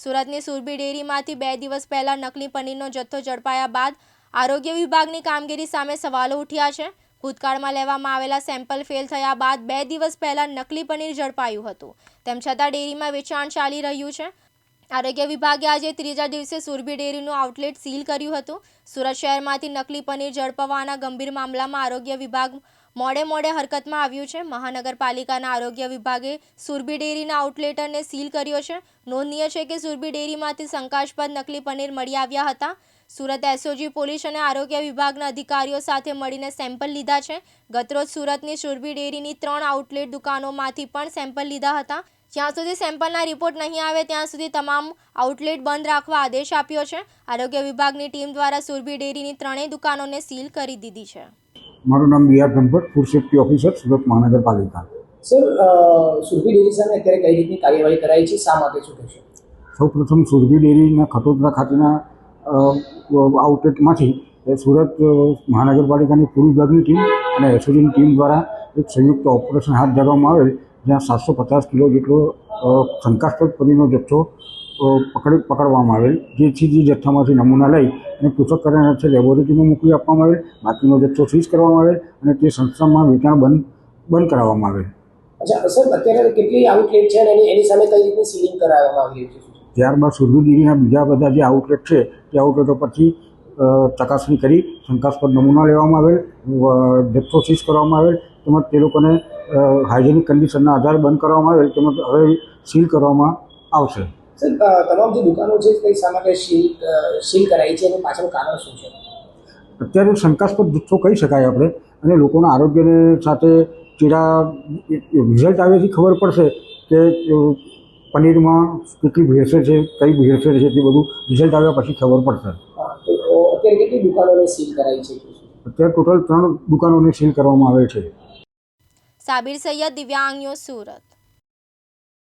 સુરતની સુરભી ડેરીમાંથી બે દિવસ પહેલા નકલી પનીરનો જથ્થો ઝડપાયા બાદ આરોગ્ય વિભાગની કામગીરી સામે સવાલો ઉઠ્યા છે. ભૂતકાળમાં લેવામાં આવેલા સેમ્પલ ફેલ થયા બાદ બે દિવસ પહેલા નકલી પનીર ઝડપાયું હતું. તેમ છતાં ડેરીમાં વેચાણ ચાલી રહ્યું છે. આરોગ્ય વિભાગે આજે ત્રીજા દિવસે સુરભી ડેરીનું આઉટલેટ સીલ કર્યું હતું. સુરત શહેરમાંથી નકલી પનીર ઝડપવાના ગંભીર મામલામાં આરોગ્ય વિભાગ મોડે મોડે હરકતમાં આવ્યું છે. મહાનગરપાલિકાના આરોગ્ય વિભાગે સુરભી ડેરીના આઉટલેટરને સીલ કર્યો છે. નોંધનીય છે કે સુરભી ડેરીમાંથી શંકાસ્પદ નકલી પનીર મળી આવ્યા હતા. સુરત એસઓજી, પોલીસ અને આરોગ્ય વિભાગના અધિકારીઓ સાથે મળીને સેમ્પલ લીધા છે. ગતરોજ સુરતની સુરભી ડેરીની ત્રણ આઉટલેટ દુકાનોમાંથી પણ સેમ્પલ લીધા હતા. જ્યાં સુધી સેમ્પલના રિપોર્ટ નહીં આવે, ત્યાં સુધી તમામ આઉટલેટ બંધ રાખવા આદેશ આપ્યો છે. આરોગ્ય વિભાગની ટીમ દ્વારા સુરભી ડેરીની ત્રણેય દુકાનોને સીલ કરી દીધી છે. મારું નામ B R Brahmbhatt food safety officer Surat Mahanagarpalika. Sir Surabhi dairy સામે અત્યારે કઈ રીતની કાર્યવાહી કરાઈ છે? શા માટે શું કહેશો? સૌપ્રથમ સુરભી ડેરીના ખટોદરા ખાતેના આઉટલેટમાંથી સુરત મહાનગરપાલિકાની પૂર્વ વિભાગની ટીમ અને એસઓજીની ટીમ દ્વારા એક સંયુક્ત ઓપરેશન હાથ ધરવામાં આવેલ જ્યાં સાતસો પચાસ કિલો જેટલો શંકાસ્પદ પનીરનો જથ્થો પકડી પકડવામાં આવેલ. જેથી જે જથ્થામાંથી નમૂના લઈ અને પૃથ્થકરણ છે લેબોરેટરીમાં મોકલી આપવામાં આવેલ. બાકીનો જથ્થો સીઝ કરવામાં આવેલ અને તે સંસ્થામાં વેચાણ બંધ બંધ કરાવવામાં આવેલ. અચ્છા સર અત્યારે કેટલી આઉટલેટ છે અને એની એની સામે કઈ રીતની સીલિંગ કરાવવામાં આવી છે? ત્યારબાદ સુરભી ડેરીના બીજા બધા જે આઉટલેટ છે તે આઉટલેટો પરથી ચકાસણી કરી શંકાસ્પદ નમૂના લેવામાં આવેલ જથ્થો સીઝ કરવામાં આવેલ તેમજ તે લોકોને હાઇજેનિક કન્ડિશનના આધારે બંધ કરવામાં આવેલ તેમજ હવે સીલ કરવામાં આવશે. સર તમામ જે દુકાનો છે તે શા માટે સીલ સીલ કરાઈ છે એનું પાછળનું કારણ શું છે? અત્યારે શંકાસ્પદ જથ્થો કહી શકાય આપણે અને લોકોના આરોગ્યને સાથે ચેડા રિઝલ્ટ આવ્યાથી ખબર પડશે કે પનીરમાં કેટલી ભેળસેળ છે કઈ ભેળસેળ છે તે બધું રિઝલ્ટ આવ્યા પછી ખબર પડશે. તો અત્યારે કેટલી દુકાનોને સીલ કરાઈ છે? અત્યારે ટોટલ ત્રણ દુકાનોને સીલ કરવામાં આવે છે. સાબિર સૈયદ દિવ્યાંગ સુરત.